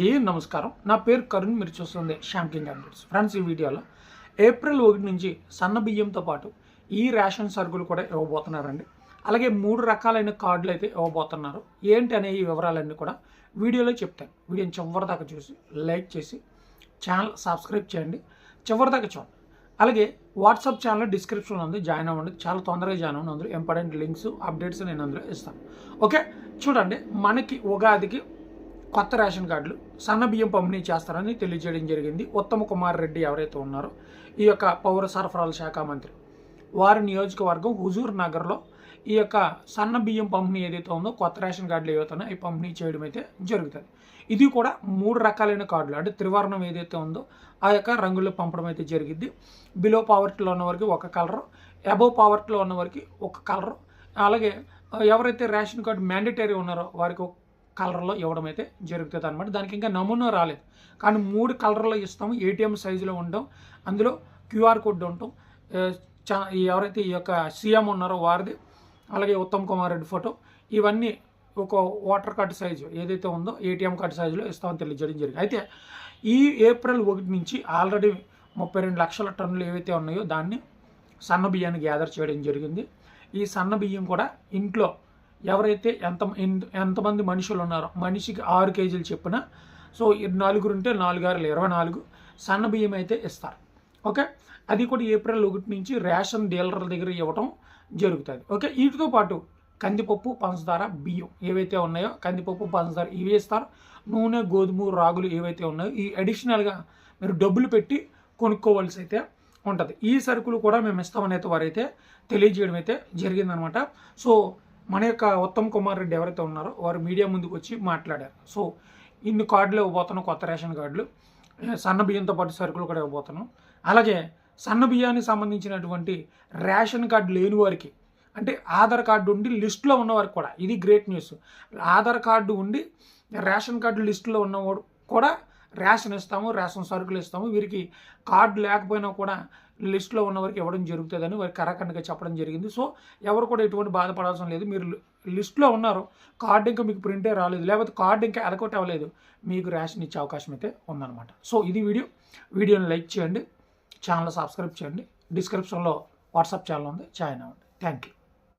అందరికీ నమస్కారం. నా పేరు కరుణ్ మీరు చూస్తుంది షాంకింగ్ అప్డేట్స్ ఫ్రెండ్స్ ఈ వీడియోలో ఏప్రిల్ ఒకటి నుంచి సన్న బియ్యంతో పాటు ఈ రేషన్ సరుకులు కూడా ఇవ్వబోతున్నారండి. అలాగే మూడు రకాలైన కార్డులు అయితే ఇవ్వబోతున్నారు. ఏంటి అనే ఈ వివరాలన్నీ కూడా వీడియోలో చెప్తాను. వీడియోని చివరి దాకా చూసి లైక్ చేసి ఛానల్ సబ్స్క్రైబ్ చేయండి. చివరి దాకా చూడండి. అలాగే వాట్సాప్ ఛానల్ డిస్క్రిప్షన్లో ఉంది జాయిన్ అవ్వండి. చాలా తొందరగా జాయిన్ అవ్వండి. అందులో ఇంపార్టెంట్ లింక్స్ అప్డేట్స్ నేను అందులో ఇస్తాను. ఓకే? చూడండి మనకి ఉగాదికి కొత్త రేషన్ కార్డులు సన్న బియ్యం పంపిణీ చేస్తారని తెలియజేయడం జరిగింది. ఉత్తమ కుమార్ రెడ్డి ఎవరైతే ఉన్నారో ఈ యొక్క పౌర సరఫరాల శాఖ మంత్రి. వారి నియోజకవర్గం హుజూర్ నగర్లో ఈ యొక్క సన్న బియ్యం పంపిణీ ఏదైతే ఉందో కొత్త రేషన్ కార్డులు ఏవైతే ఈ పంపిణీ చేయడం అయితే జరుగుతుంది. ఇది కూడా మూడు రకాలైన కార్డులు. అంటే త్రివర్ణం ఏదైతే ఉందో ఆ యొక్క రంగుల్లో పంపడం అయితే జరిగింది బిలో పావర్టీలో ఉన్న వారికి ఒక కలరు అబోవ్ పావర్టీలో ఉన్న వారికి ఒక కలరు అలాగే ఎవరైతే రేషన్ కార్డు మ్యాండేటరీ ఉన్నారో వారికి ఒక కలర్లో ఇవ్వడం అయితే జరుగుతుంది అనమాట దానికి ఇంకా నమూనా రాలేదు. కానీ మూడు కలర్లో ఇస్తాము. ఏటీఎం సైజులో ఉండడం అందులో క్యూఆర్ కోడ్ ఉండటం చా ఎవరైతే ఈ యొక్క సీఎం ఉన్నారో వారిది అలాగే ఉత్తమ్ కుమార్ రెడ్డి ఫోటో ఇవన్నీ ఒక వాటర్ కార్డు సైజు ఏదైతే ఉందో ఏటీఎం కార్డు సైజులో ఇస్తామని తెలియజేయడం జరిగింది. అయితే ఈ ఏప్రిల్ ఒకటి నుంచి ఆల్రెడీ ముప్పై రెండు లక్షల టన్నులు ఏవైతే ఉన్నాయో దాన్ని సన్న బియ్యాన్ని గ్యాదర్ చేయడం జరిగింది. ఈ సన్న బియ్యం కూడా ఇంట్లో ఎవరైతే ఎంత ఎంతమంది మనుషులు ఉన్నారో మనిషికి ఆరు కేజీలు చెప్పిన సో ఈ నలుగురు ఉంటే నాలుగు ఆరులు ఇరవై నాలుగు సన్న బియ్యం అయితే ఇస్తారు. ఓకే? అది కూడా ఏప్రిల్ ఒకటి నుంచి రేషన్ డీలర్ల దగ్గర ఇవ్వటం జరుగుతుంది. ఓకే? వీటితో పాటు కందిపప్పు పంచదార బియ్యం ఏవైతే ఉన్నాయో కందిపప్పు పంచదార ఇవి ఇస్తారు. నూనె గోధుమ రాగులు ఏవైతే ఉన్నాయో ఈ అడిషనల్గా మీరు డబ్బులు పెట్టి కొనుక్కోవాల్సి అయితే ఉంటుంది. ఈ సరుకులు కూడా మేము ఇస్తామని అయితే వారైతే తెలియజేయడం అయితే జరిగిందనమాట. సో మన యొక్క ఉత్తమ్ కుమార్ రెడ్డి ఎవరైతే ఉన్నారో వారు మీడియా ముందుకు వచ్చి మాట్లాడారు. సో ఇన్ని కార్డులు ఇవ్వబోతున్నాం కొత్త రేషన్ కార్డులు. సన్న బియ్యంతో పాటు సరుకులు కూడా ఇవ్వబోతున్నాం. అలాగే సన్న బియ్యానికి సంబంధించినటువంటి రేషన్ కార్డు లేని వారికి అంటే ఆధార్ కార్డు ఉండి లిస్టులో ఉన్నవారికి కూడా ఇది గ్రేట్ న్యూస్. ఆధార్ కార్డు ఉండి రేషన్ కార్డు లిస్టులో ఉన్నవాడు కూడా రేషన్ ఇస్తాము రేషన్ సరుకులు ఇస్తాము. వీరికి కార్డు లేకపోయినా కూడా లిస్టులో ఉన్నవారికి ఇవ్వడం జరుగుతుందని వారికి కరాఖండగా చెప్పడం జరిగింది. సో ఎవరు కూడా ఎటువంటి బాధపడాల్సిన లేదు. మీరు లిస్టులో ఉన్నారు. కార్డు ఇంకా మీకు ప్రింటే రాలేదు. లేకపోతే కార్డు ఇంకా ఎలకొట్ అవ్వలేదు మీకు రేషన్ ఇచ్చే అవకాశం అయితే ఉందన్నమాట. సో ఇది వీడియో. వీడియోని లైక్ చేయండి. ఛానల్ సబ్స్క్రైబ్ చేయండి. డిస్క్రిప్షన్లో వాట్సాప్ ఛానల్ ఉంది. జాయిన్ అవ్వండి. Thank you.